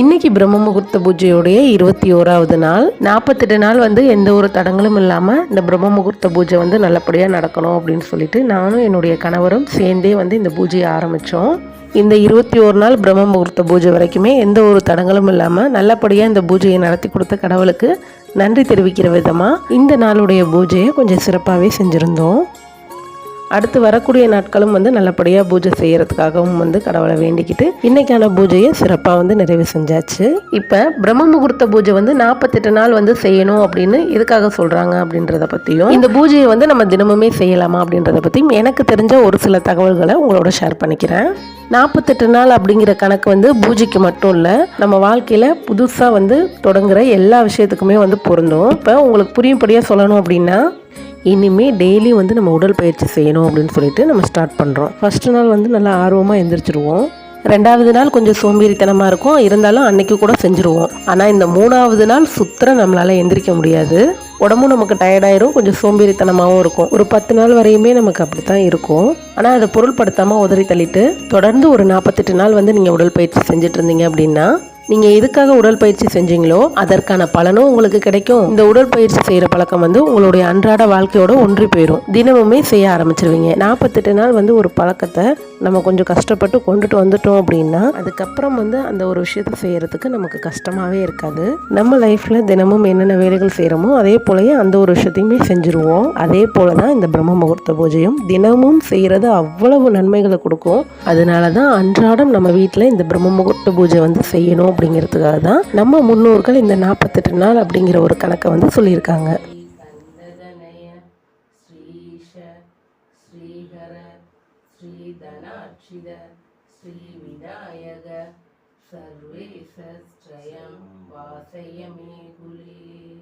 இன்னைக்கு பிரம்ம முகூர்த்த பூஜையுடைய இருபத்தி ஓராவது நாள். நாற்பத்தெட்டு நாள் வந்து எந்த ஒரு தடங்களும் இல்லாமல் இந்த பிரம்ம முகூர்த்த பூஜை வந்து நல்லபடியாக நடக்கணும் அப்படின்னு சொல்லிட்டு நானும் என்னுடைய கணவரும் சேர்ந்தே வந்து இந்த பூஜையை ஆரம்பித்தோம் இந்த இருபத்தி ஒரு நாள் பிரம்ம முகூர்த்த பூஜை வரைக்குமே எந்த ஒரு தடங்களும் இல்லாமல் நல்லபடியாக இந்த பூஜையை நடத்தி கொடுத்த கடவுளுக்கு நன்றி தெரிவிக்கிற விதமாக இந்த நாளுடைய பூஜையை கொஞ்சம் சிறப்பாகவே செஞ்சுருந்தோம். அடுத்து வரக்கூடிய நாட்களும் வந்து நல்லபடியாக பூஜை செய்யறதுக்காகவும் வந்து கடவுளை வேண்டிக்கிட்டு இன்னைக்கான பூஜையை சிறப்பாக வந்து நிறைவு செஞ்சாச்சு. இப்போ பிரம்ம முகூர்த்த பூஜை வந்து நாற்பத்தெட்டு நாள் வந்து செய்யணும் அப்படின்னு எதுக்காக சொல்கிறாங்க அப்படின்றத பற்றியும் இந்த பூஜையை வந்து நம்ம தினமுமே செய்யலாமா அப்படின்றத பற்றியும் எனக்கு தெரிஞ்ச ஒரு சில தகவல்களை உங்களோட ஷேர் பண்ணிக்கிறேன். நாற்பத்தெட்டு நாள் அப்படிங்கிற கணக்கு வந்து பூஜைக்கு மட்டும் இல்லை நம்ம வாழ்க்கையில் புதுசாக வந்து தொடங்குற எல்லா விஷயத்துக்குமே வந்து பொருந்தும். இப்போ உங்களுக்கு புரியும்படியாக சொல்லணும் அப்படின்னா இனிமே டெய்லி வந்து நம்ம உடற்பயிற்சி செய்யணும் அப்படின்னு சொல்லிட்டு நம்ம ஸ்டார்ட் பண்ணுறோம் ஃபஸ்ட்டு நாள் வந்து நல்லா ஆர்வமாக எந்திரிச்சிருவோம். ரெண்டாவது நாள் கொஞ்சம் சோம்பேறித்தனமாக இருக்கும். இருந்தாலும் அன்னைக்கு கூட செஞ்சுருவோம். ஆனால் இந்த மூணாவது நாள் சுத்தர நம்மளால் எந்திரிக்க முடியாது. உடம்பும் நமக்கு டயர்டாயிரும் கொஞ்சம் சோம்பேறித்தனமாகவும் இருக்கும். ஒரு பத்து நாள் வரையுமே நமக்கு அப்படி தான் இருக்கும். ஆனால் அதை பொருள்படுத்தாமல் உதறி தள்ளிட்டு தொடர்ந்து ஒரு நாற்பத்தெட்டு நாள் வந்து நீங்கள் உடற்பயிற்சி செஞ்சுட்டு இருந்தீங்க அப்படின்னா நீங்கள் எதுக்காக உடற்பயிற்சி செஞ்சீங்களோ அதற்கான பலனும் உங்களுக்கு கிடைக்கும். இந்த உடற்பயிற்சி செய்கிற பழக்கம் வந்து உங்களுடைய அன்றாட வாழ்க்கையோட ஒன்றி போயிடும் தினமுமே செய்ய ஆரம்பிச்சிருவீங்க. நாற்பத்தெட்டு நாள் வந்து ஒரு பழக்கத்தை நம்ம கொஞ்சம் கஷ்டப்பட்டு கொண்டுட்டு வந்துட்டோம் அப்படின்னா அதுக்கப்புறம் வந்து அந்த ஒரு விஷயத்தை செய்யறதுக்கு நமக்கு கஷ்டமாகவே இருக்காது. நம்ம லைஃப்பில் தினமும் என்னென்ன வேலைகள் செய்கிறோமோ அதே போலயே அந்த ஒரு விஷயத்தையுமே செஞ்சுருவோம். அதே போல தான் இந்த பிரம்ம முகூர்த்த பூஜையும் தினமும் செய்கிறது அவ்வளவு நன்மைகளை கொடுக்கும். அதனால தான் அன்றாடம் நம்ம வீட்டில் இந்த பிரம்ம முகூர்த்த பூஜை வந்து செய்யணும் அப்படிங்கிறதுக்காக தான் நம்ம முன்னோர்கள் இந்த நாற்பத்தெட்டு நாள் அப்படிங்கிற ஒரு கணக்கை வந்து சொல்லியிருக்காங்க. சந்ததனய ஸ்ரீஷ ஸ்ரீஹர ஸ்ரீதனாட்சித ஸ்ரீ விநாயக சர்வேசஸ்ட்ரயம் வாசய குலே